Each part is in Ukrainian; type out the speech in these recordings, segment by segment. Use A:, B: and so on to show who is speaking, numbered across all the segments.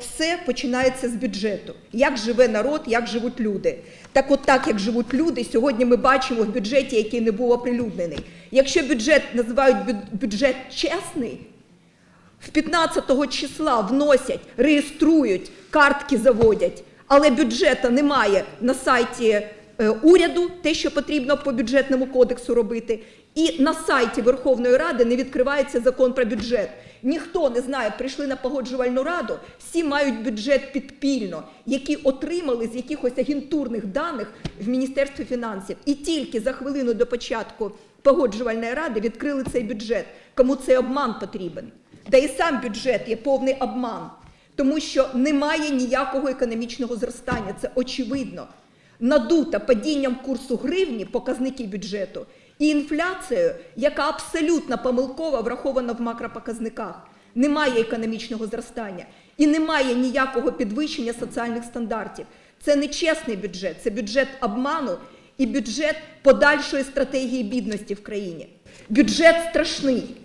A: все починається з бюджету. Як живе народ, як живуть люди. Так от так, як живуть люди, сьогодні ми бачимо в бюджеті, який не був оприлюднений. Якщо бюджет називають бюджет чесний, в 15 числа вносять, реєструють, картки заводять, але бюджету немає на сайті е, уряду, те, що потрібно по бюджетному кодексу робити, і на сайті Верховної Ради не відкривається закон про бюджет. Ніхто не знає, прийшли на погоджувальну раду, всі мають бюджет підпільно, які отримали з якихось агентурних даних в Міністерстві фінансів. І тільки за хвилину до початку погоджувальної ради відкрили цей бюджет. Кому цей обман потрібен? Та і сам бюджет є повний обман, тому що немає ніякого економічного зростання. Це очевидно. Надута падінням курсу гривні показники бюджету і інфляцією, яка абсолютно помилково врахована в макропоказниках. Немає економічного зростання і немає ніякого підвищення соціальних стандартів. Це не чесний бюджет, це бюджет обману і бюджет подальшої стратегії бідності в країні. Бюджет страшний.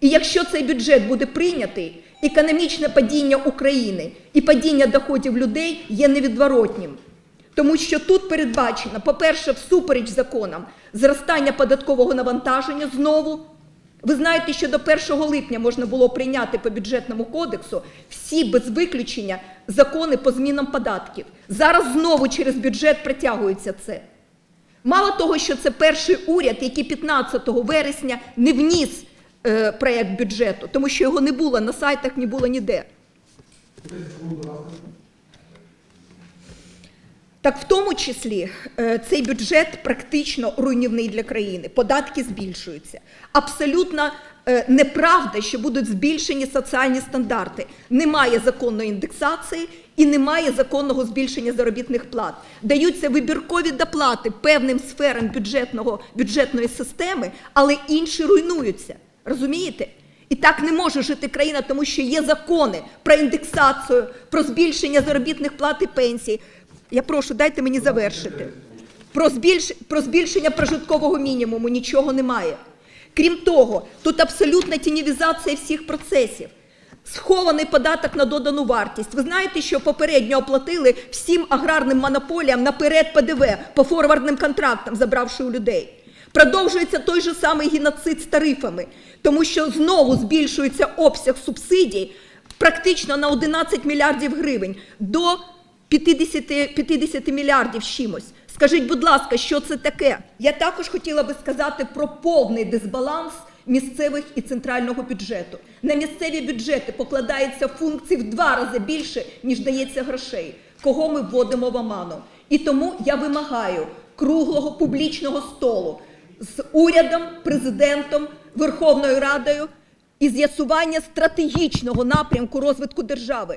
A: І якщо цей бюджет буде прийнятий, економічне падіння України і падіння доходів людей є невідворотнім. Тому що тут передбачено, по-перше, всупереч законам, зростання податкового навантаження знову. Ви знаєте, що до 1 липня можна було прийняти по бюджетному кодексу всі без виключення закони по змінам податків. Зараз знову через бюджет притягується це. Мало того, що це перший уряд, який 15 вересня не вніс е, проєкт бюджету, тому що його не було на сайтах, не було ніде. Так в тому числі е, цей бюджет практично руйнівний для країни. Податки збільшуються. Абсолютно е, неправда, що будуть збільшені соціальні стандарти. Немає законної індексації і немає законного збільшення заробітних плат. Даються вибіркові доплати певним сферам бюджетного, бюджетної системи, але інші руйнуються. Розумієте? І так не може жити країна, тому що є закони про індексацію, про збільшення заробітних плат і пенсій. Я прошу, дайте мені завершити. Про, збільш... про збільшення прожиткового мінімуму нічого немає. Крім того, тут абсолютна тінівізація всіх процесів. Схований податок на додану вартість. Ви знаєте, що попередньо оплатили всім аграрним монополіям наперед ПДВ по форвардним контрактам, забравши у людей. Продовжується той же самий геноцид з тарифами, тому що знову збільшується обсяг субсидій практично на 11 мільярдів гривень до 50, 50 мільярдів чимось. Скажіть, будь ласка, що це таке? Я також хотіла би сказати про повний дисбаланс місцевих і центрального бюджету. На місцеві бюджети покладається функцій в два рази більше, ніж дається грошей. Кого ми вводимо в оману? І тому я вимагаю круглого публічного столу з урядом, президентом, Верховною Радою і з'ясування стратегічного напрямку розвитку держави.